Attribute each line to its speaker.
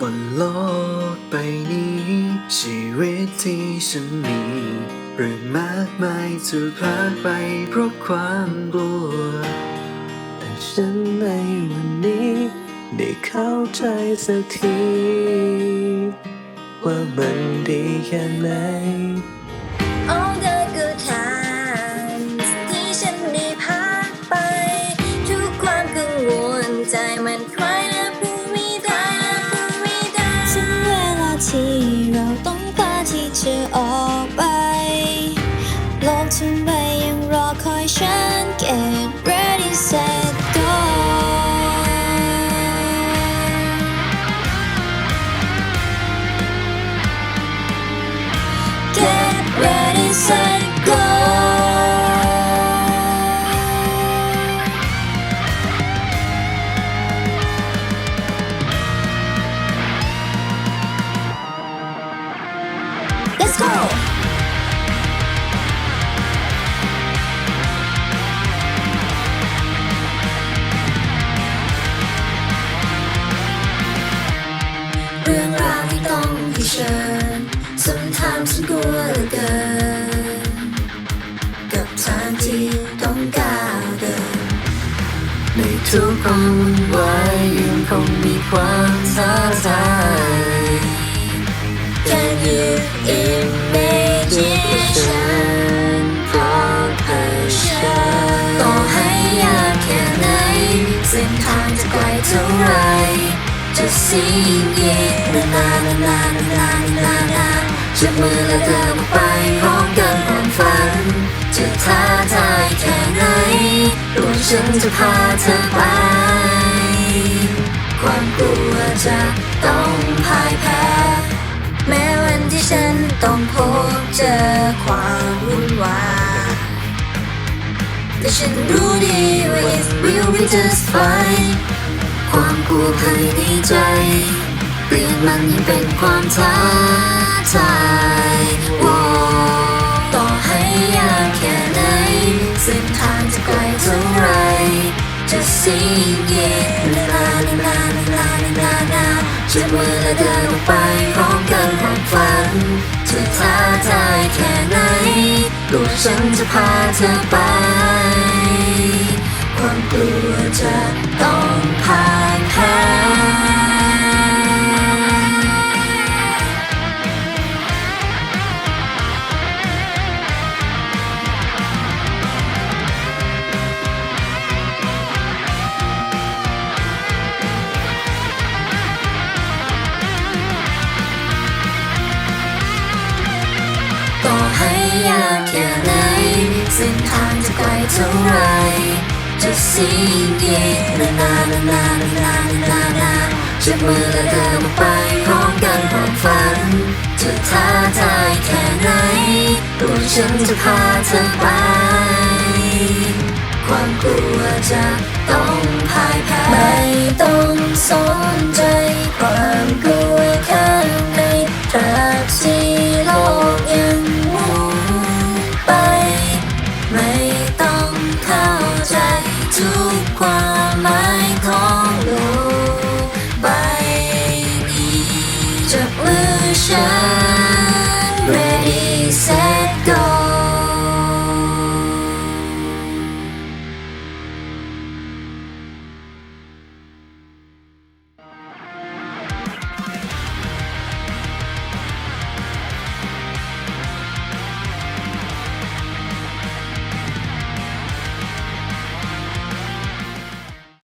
Speaker 1: บนโลกใบนี้ ชีวิตที่ฉันมีเรื่องมากมายถูกพลาดไปเพราะความกลัว แต่ฉันในวันนี้ ได้เข้าใจสักที ว่ามันดีแค่ไหน
Speaker 2: Let's go. เรื่องราวที่ต้องเผชิญ Sometimes ฉันกลัวเหลือเกิน กับทางที่ต้องก้าวเดิน
Speaker 1: ในทุกความวุ่นวายยังคงมีความท้าทาย
Speaker 2: Can you imagine ฉันพร้อมเผชิญต่อให้ยากแค่ไหนเส้นทางจะไกลเท่าไรจะสิ่งเย็นนานนานนานนานนานจับมือและเดินไปพร้อมกันความฝัน จะท้าทายแค่ไหนตัวฉันจะพาเธอไป ความกลัวจะต้องพ่ายแพ้ ต้องพบเจอความวุ่นวายแต่ฉันรู้ดีว่า it will be just fine ความกลัวภายในใจ เปลี่ยนมันให้เป็นความท้าทายโอ้ต่อให้ยากแค่ไหนเส้นทางจะไกลเท่าไรจะสิ่งเย็นนานนานนานนานนาน จับมือและเดินออกไปพร้อมกันความฝันเธอท้าทายแค่ไหนตัวฉันจะพาเธอไป ต่อให้ยากแค่ไหนเส้นทางจะไกลเท่าไรจะสิ่งเย็นนานนานนานนานนานจับมือและเดินไปพร้อมกันความฝันจะท้าทายแค่ไหนตัวฉันจะพาเธอไป ความกลัวจะต้องพ่ายแพ้ไม่ต้องสนใจความกลัวข้างในตราบที่โทุ